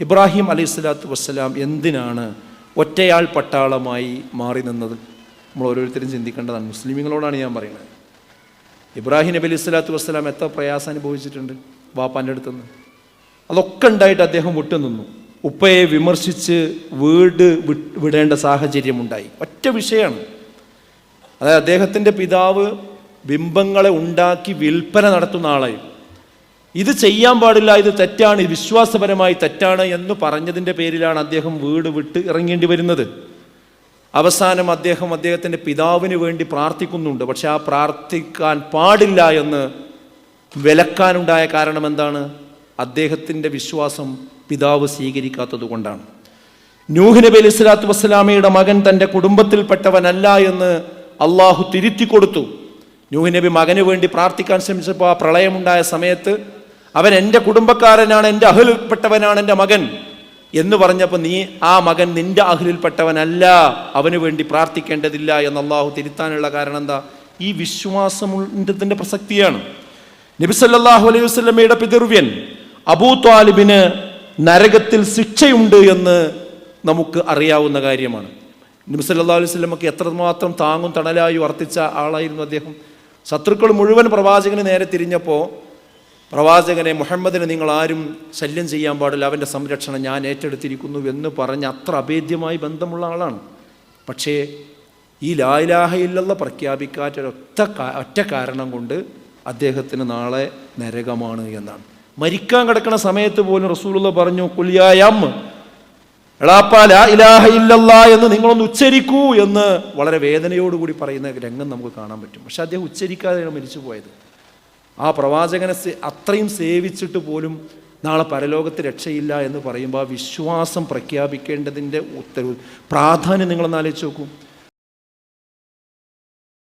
ഇബ്രാഹിം അലൈഹി സ്വലാത്തു വസ്സലാം എന്തിനാണ് ഒറ്റയാൾ പട്ടാളമായി മാറി നിന്നത്? നമ്മൾ ഓരോരുത്തരും ചിന്തിക്കേണ്ടതാണ്. മുസ്ലിമുകളോടാണ് ഞാൻ പറയുന്നത്. ഇബ്രാഹിം നബി അലൈഹി സ്വലാത്തു വസ്സലാം എത്ര പ്രയാസം അനുഭവിച്ചിട്ടുണ്ട് വാപ്പാന്റെ അടുത്തുനിന്ന്. അതൊക്കെ ഉണ്ടായിട്ട് അദ്ദേഹം വിട്ടുനിന്നു ഉപ്പയെ വിമർശിച്ച് വീട് വിടേണ്ട സാഹചര്യമുണ്ടായി ഒറ്റ വിഷയമാണ്. അതായത് അദ്ദേഹത്തിന്റെ പിതാവ് ബിംബങ്ങളെ ഉണ്ടാക്കി വിൽപ്പന നടത്തുന്ന ആളായി ഇത് ചെയ്യാൻ പാടില്ല ഇത് തെറ്റാണ് വിശ്വാസപരമായി തെറ്റാണ് എന്ന് പറഞ്ഞതിന്റെ പേരിലാണ് അദ്ദേഹം വീട് വിട്ട് ഇറങ്ങേണ്ടി വരുന്നത്. അവസാനം അദ്ദേഹം അദ്ദേഹത്തിന്റെ പിതാവിന് വേണ്ടി പ്രാർത്ഥിക്കുന്നുണ്ട്. പക്ഷെ ആ പ്രാർത്ഥിക്കാൻ പാടില്ല എന്ന് വിലക്കാനുണ്ടായ കാരണം എന്താണ്? അദ്ദേഹത്തിന്റെ വിശ്വാസം പിതാവ് സ്വീകരിക്കാത്തത് കൊണ്ടാണ്. നൂഹ് നബി സ്വലാത്തു വസ്സലാമയുടെ മകൻ തന്റെ കുടുംബത്തിൽപ്പെട്ടവനല്ല എന്ന് അള്ളാഹു തിരുത്തി കൊടുത്തു. നൂഹ് നബി മകന് വേണ്ടി പ്രാർത്ഥിക്കാൻ ശ്രമിച്ചപ്പോൾ ആ പ്രളയമുണ്ടായ സമയത്ത് അവൻ എന്റെ കുടുംബക്കാരനാണ് എന്റെ അഹലിൽപ്പെട്ടവനാണ് എന്റെ മകൻ. എന്ന് പറഞ്ഞപ്പോൾ നീ ആ മകൻ നിന്റെ അഹലിൽപ്പെട്ടവനല്ല. അവന് വേണ്ടി പ്രാർത്ഥിക്കേണ്ടതില്ല എന്ന് അള്ളാഹു തിരുത്താനുള്ള കാരണം എന്താ? ഈ വിശ്വാസമുണ്ടതിന്റെ പ്രസക്തിയാണ്. നബിസല്ലാഹു അലൈഹി വസ്ലമയുടെ പിതൃവ്യൻ അബൂ ത്വാലിബിന് നരകത്തിൽ ശിക്ഷയുണ്ട് എന്ന് നമുക്ക് അറിയാവുന്ന കാര്യമാണ്. നബിസല്ലാ അലൈഹി വസ്ലമക്ക് എത്രമാത്രം താങ്ങും തണലായി വർത്തിച്ച ആളായിരുന്നു അദ്ദേഹം. ശത്രുക്കൾ മുഴുവൻ പ്രവാചകന് നേരെ തിരിഞ്ഞപ്പോൾ പ്രവാചകനെ മുഹമ്മദിനെ നിങ്ങൾ ആരും ശല്യം ചെയ്യാൻ പാടില്ല അവന്റെ സംരക്ഷണം ഞാൻ ഏറ്റെടുത്തിരിക്കുന്നു എന്ന് പറഞ്ഞ് അത്ര അഭേദ്യമായി ബന്ധമുള്ള ആളാണ്. പക്ഷേ ഈ ലായ്ലാഹ പ്രഖ്യാപിക്കാത്ത ഒറ്റ കാരണം കൊണ്ട് അദ്ദേഹത്തിന് നാളെ നരകമാണ് എന്നാണ്. മരിക്കാൻ കിടക്കുന്ന സമയത്ത് പോലും റസൂലുള്ള പറഞ്ഞു കുല്യായം എളാപ്പ ലാ ഇലാഹ ഇല്ലല്ല എന്ന് നിങ്ങളൊന്ന് ഉച്ചരിക്കൂ എന്ന് വളരെ വേദനയോടുകൂടി പറയുന്ന രംഗം നമുക്ക് കാണാൻ പറ്റും. പക്ഷെ അദ്ദേഹം ഉച്ചരിക്കാതെയാണ് മരിച്ചു പോയത് ആ പ്രവാചകനെ അത്രയും സേവിച്ചിട്ട് പോലും നാളെ പരലോകത്ത് രക്ഷയില്ല എന്ന് പറയുമ്പോൾ ആ വിശ്വാസം പ്രഖ്യാപിക്കേണ്ടതിന്റെ ഉത്തരവ് പ്രാധാന്യം നിങ്ങളൊന്ന് ആലോചിച്ച് നോക്കൂ.